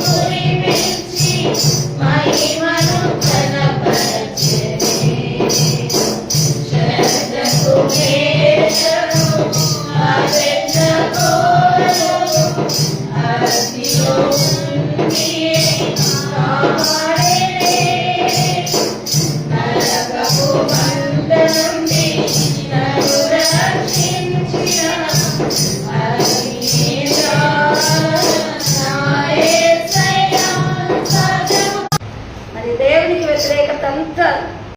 అగ్నిని కురిపించి మహిమను 等等